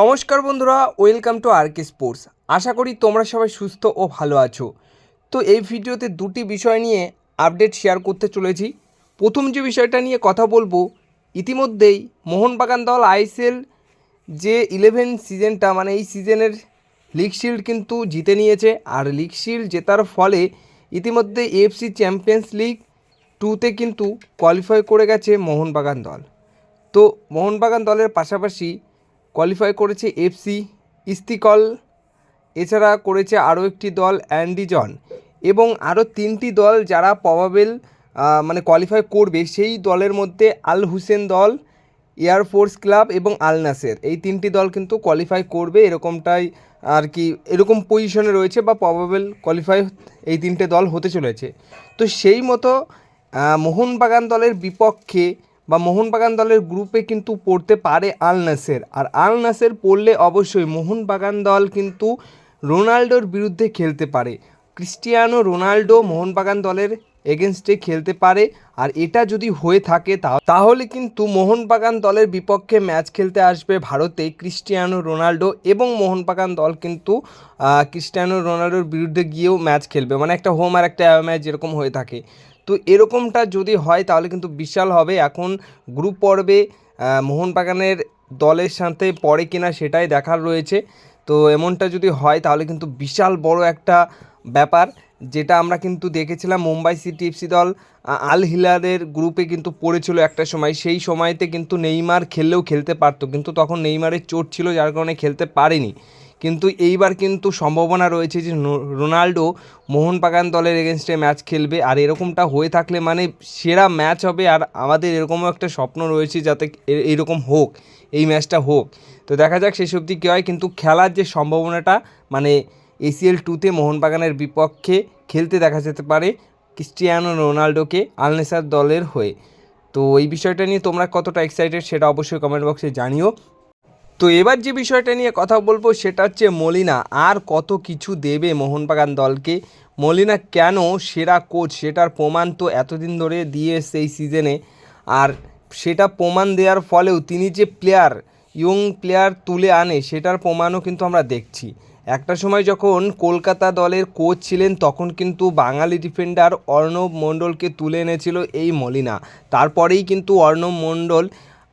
নমস্কার বন্ধুরা, welcome to R K sports. আশা করি তোমরা সবাই সুস্থ ও ভালো আছো। তো এই ভিডিওতে দুটি বিষয় নিয়ে আপডেট শেয়ার করতে চলেছি। প্রথম যে বিষয়টা নিয়ে কথা বলব, ইতিমধ্যেই মোহনবাগান দল আইএসএল যে ইলেভেন সিজনটা মানে এই সিজনের লিগ শিল্ড কিন্তু জিতে নিয়েছে। আর লিগ শিল্ড জেতার ফলে ইতিমধ্যে এএফসি চ্যাম্পিয়ন্স লিগ টুতে কিন্তু কোয়ালিফাই করে গেছে মোহনবাগান দল। তো মোহনবাগান দলের পাশাপাশি কোয়ালিফাই করেছে এফসি ইস্তিকল এছাড়া করেছে আরও একটি দল অ্যান্ডিজন এবং আরও তিনটি দল যারা প্রবাবেল মানে কোয়ালিফাই করবে সেই দলের মধ্যে আল হুসেন দল এয়ারফোর্স ক্লাব এবং আল নাসের এই তিনটি দল কিন্তু কোয়ালিফাই করবে এরকমটাই আর কি, এরকম পজিশনে রয়েছে বা প্রবাবেল কোয়ালিফাই এই তিনটে দল হতে চলেছে। তো সেই মতো মোহনবাগান দলের বিপক্ষে বা মোহনবাগান দলের গ্রুপে কিন্তু পড়তে পারে আল নাসের। আর আল নাসের পড়লে অবশ্যই মোহনবাগান দল কিন্তু রোনাল্ডোর বিরুদ্ধে খেলতে পারে। ক্রিস্টিয়ানো রোনাল্ডো মোহনবাগান দলের এগেনস্টে খেলতে পারে। আর এটা যদি হয়ে থাকে তাহলে কিন্তু মোহনবাগান দলের বিপক্ষে ম্যাচ খেলতে আসবে ভারতে ক্রিস্টিয়ানো রোনাল্ডো এবং মোহনবাগান দল কিন্তু ক্রিস্টিয়ানো রোনাল্ডোর বিরুদ্ধে গিয়েও ম্যাচ খেলবে। মানে একটা হোম আর একটা ম্যাচ যেরকম হয়ে থাকে। তো এরকমটা যদি হয়, তাহলে কিন্তু বিশাল হবে। এখন গ্রুপ পর্বে মোহনবাগানের দলের সাথে পড়ে কিনা সেটাই দেখার রয়েছে। তো এমনটা যদি হয়, তাহলে কিন্তু বিশাল বড় একটা ব্যাপার, যেটা আমরা কিন্তু দেখেছিলাম মুম্বাই সিটি এফসি দল আল হিলালের গ্রুপে কিন্তু পড়েছিল একটা সময়। সেই সময়তে কিন্তু নেইমার খেললেও খেলতে পারতো, কিন্তু তখন নেইমারের চোট ছিল, যার কারণে খেলতে পারেনি। কিন্তু এইবার কিন্তু সম্ভাবনা রয়েছে যে রোনাল্ডো মোহনবাগান দলের এগেনস্টে ম্যাচ খেলবে। আর এরকমটা হয়ে থাকলে মানে সেরা ম্যাচ হবে। আর আমাদের এরকমও একটা স্বপ্ন রয়েছে যাতে এইরকম হোক, এই ম্যাচটা হোক। তো দেখা যাক শেষ অবধি কী হয়। কিন্তু খেলার যে সম্ভাবনাটা মানে এসিএল টুতে মোহনবাগানের বিপক্ষে খেলতে দেখা যেতে পারে ক্রিস্টিয়ানো রোনাল্ডোকে আলনেসার দলের হয়ে। তো এই বিষয়টা নিয়ে তোমরা কতটা এক্সাইটেড সেটা অবশ্যই কমেন্ট বক্সে জানিও। তো এবার যে বিষয়টা নিয়ে কথা বলব সেটা হচ্ছে মলিনা। আর কত কিছু দেবে মোহনবাগান দলকে? মলিনা, কেন? সেরা কোচ, সেটার প্রমাণ তো এতদিন ধরে দিয়ে এসছে এই সিজনে আর সেটা প্রমাণ দেওয়ার ফলেও তিনি যে প্লেয়ার ইয়ং প্লেয়ার তুলে আনে, সেটার প্রমাণও কিন্তু আমরা দেখছি। একটা সময় যখন কলকাতা দলের কোচ ছিলেন, তখন কিন্তু বাঙালি ডিফেন্ডার অর্ণব মণ্ডলকে তুলে এনেছিল এই মলিনা। তারপরেই কিন্তু অর্ণব মণ্ডল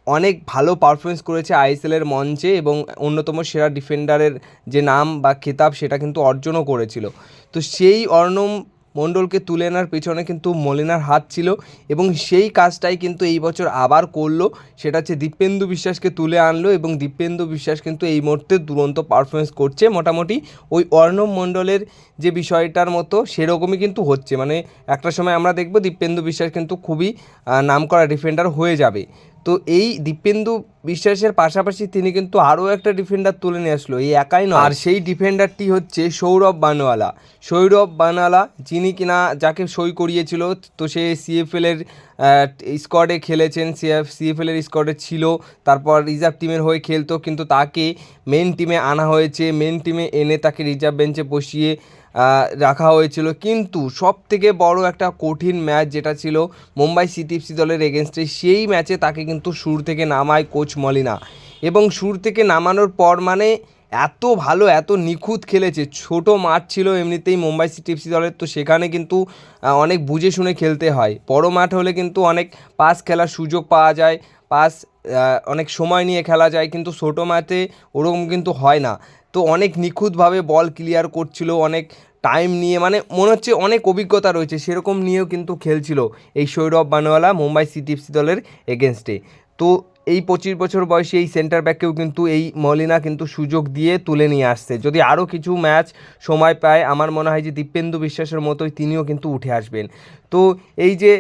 অনেক ভালো পারফরমেন্স করেছে আইএসএলের মঞ্চে এবং অন্যতম সেরা ডিফেন্ডারের যে নাম বা খেতাব সেটা কিন্তু অর্জনও করেছিল। তো সেই অর্ণম মণ্ডলকে তুলে আনার পেছনে কিন্তু মলিনার হাত ছিল এবং সেই কাজটাই কিন্তু এই বছর আবার করল। সেটা হচ্ছে দীপেন্দু বিশ্বাসকে তুলে আনলো এবং দীপেন্দু বিশ্বাস কিন্তু এই মুহূর্তে দুরন্ত পারফরমেন্স করছে মোটামুটি। ওই অর্ণব মণ্ডলের যে বিষয়টার মতো সেরকমই কিন্তু হচ্ছে। মানে একটা সময় আমরা দেখব দীপেন্দু বিশ্বাস কিন্তু খুবই নামকরা ডিফেন্ডার হয়ে যাবে। তো এই দীপেন্দু বিশ্বাসের পাশাপাশি তিনি কিন্তু আরও একটা ডিফেন্ডার তুলে নিয়ে আসলো, এই একাই নয়। আর সেই ডিফেন্ডারটি হচ্ছে সৌরভ বানওয়ালা সৌরভ বানওয়ালা যিনি কিনা যাকে সই করিয়েছিল, তো সে সিএফএল এর স্কোয়াডে খেলেছেন সিএফ সিএফএল এর স্কোয়াডে ছিল, তারপর রিজার্ভ টিমের হয়ে খেলতো, কিন্তু তাকে মেন টিমে আনা হয়েছে। মেন টিমে এনে তাকে রিজার্ভ বেঞ্চে বসিয়ে রাখা হয়েছিল। কিন্তু সব থেকে বড় একটা কঠিন ম্যাচ যেটা ছিল মুম্বাই সিটি এফসি দলের এগেনস্টে সেই ম্যাচে তাকে কিন্তু শুরু থেকে নামায় কোচ মলিনা। এবং শুরু থেকে নামানোর পর মানে এত ভালো, এত নিখুঁত খেলেছে। ছোট মাঠ ছিল এমনিতেই মুম্বাই সিটি এফসি দলের, তো সেখানে কিন্তু অনেক বুঝে শুনে খেলতে হয়। বড় মাঠ হলে কিন্তু অনেক পাস খেলার সুযোগ পাওয়া যায় পাস অনেক সময় নিয়ে খেলা যায়, কিন্তু ছোটো মাঠে ওরকম কিন্তু হয় না। তো অনেক নিখুঁতভাবে বল ক্লিয়ার করছিল, অনেক টাইম নিয়ে মানে মনে হচ্ছে অনেক অভিজ্ঞতা রয়েছে, সেরকম নিয়েও কিন্তু খেলছিল এই সৌরভ বানওয়ালা মুম্বাই সিটি এফসি দলের এগেনস্টে তো এই পঁচিশ বছর বয়সী এই সেন্টার ব্যাককেও কিন্তু এই মলিনা কিন্তু সুযোগ দিয়ে তুলে নিয়ে আসছে। যদি আরও কিছু ম্যাচ সময় পায়, আমার মনে হয় যে দীপেন্দু বিশ্বাসের মতোই তিনিও কিন্তু উঠে আসবেন। তো এই যে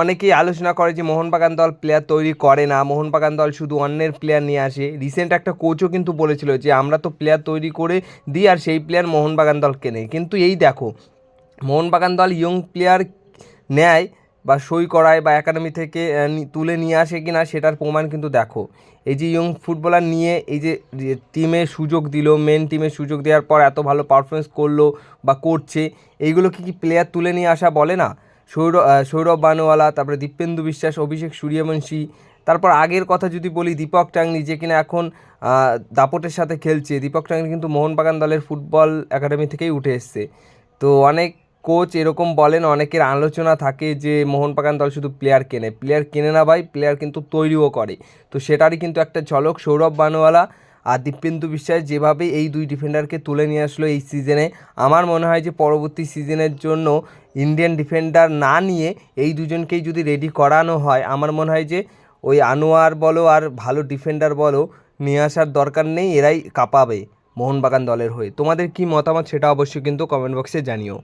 অনেকেই আলোচনা করে যে মোহনবাগান দল প্লেয়ার তৈরি করে না, মোহনবাগান দল শুধু অন্যের প্লেয়ার নিয়ে আসে। রিসেন্ট একটা কোচও কিন্তু বলেছিল যে, আমরা তো প্লেয়ার তৈরি করে দিই আর সেই প্লেয়ার মোহনবাগান দল কেনে কিন্তু এই দেখো, মোহনবাগান দল ইয়ং প্লেয়ার নেয় বা সই করায় বা একাডেমি থেকে তুলে নিয়ে আসে কি না সেটার প্রমাণ কিন্তু দেখো। এই যে ইয়ং ফুটবলার নিয়ে এই যে টিমে সুযোগ দিল মেন টিমে সুযোগ দেওয়ার পর এত ভালো পারফরমেন্স করল বা করছে এইগুলোকে কি কি প্লেয়ার তুলে নিয়ে আসা বলে না? সৌরভ সৌরভ বানোয়ালা তারপরে দীপেন্দু বিশ্বাস, অভিষেক সূর্যবংশী, তারপর আগের কথা যদি বলি দীপক টাংনি যে কিনা এখন দাপটের সাথে খেলছে। দীপক টাংনি কিন্তু মোহনবাগান দলের ফুটবল একাডেমি থেকেই উঠে এসছে। তো অনেক কোচ এরকম বলেন, অনেকের আলোচনা থাকে যে মোহনবাগান দল শুধু প্লেয়ার কেনে। প্লেয়ার কেনে না ভাই প্লেয়ার কিন্তু তৈরিও করে। তো সেটারই কিন্তু একটা ঝলক। সৌরভ বানোয়ালা আর দীপেন্দু বিশ্বাস যেভাবে এই দুই ডিফেন্ডারকে তুলে নিয়ে আসলো এই সিজনে আমার মনে হয় যে পরবর্তী সিজনের জন্য ইন্ডিয়ান ডিফেন্ডার না নিয়ে এই দুজনকেই যদি রেডি করানো হয়, আমার মনে হয় যে ওই আনোয়ার বলো আর ভালো ডিফেন্ডার বলো নিয়ে আসার দরকার নেই, এরাই কাঁপাবে মোহনবাগান দলের হয়ে। তোমাদের কি মতামত সেটা অবশ্যই কিন্তু কমেন্ট বক্সে জানিও।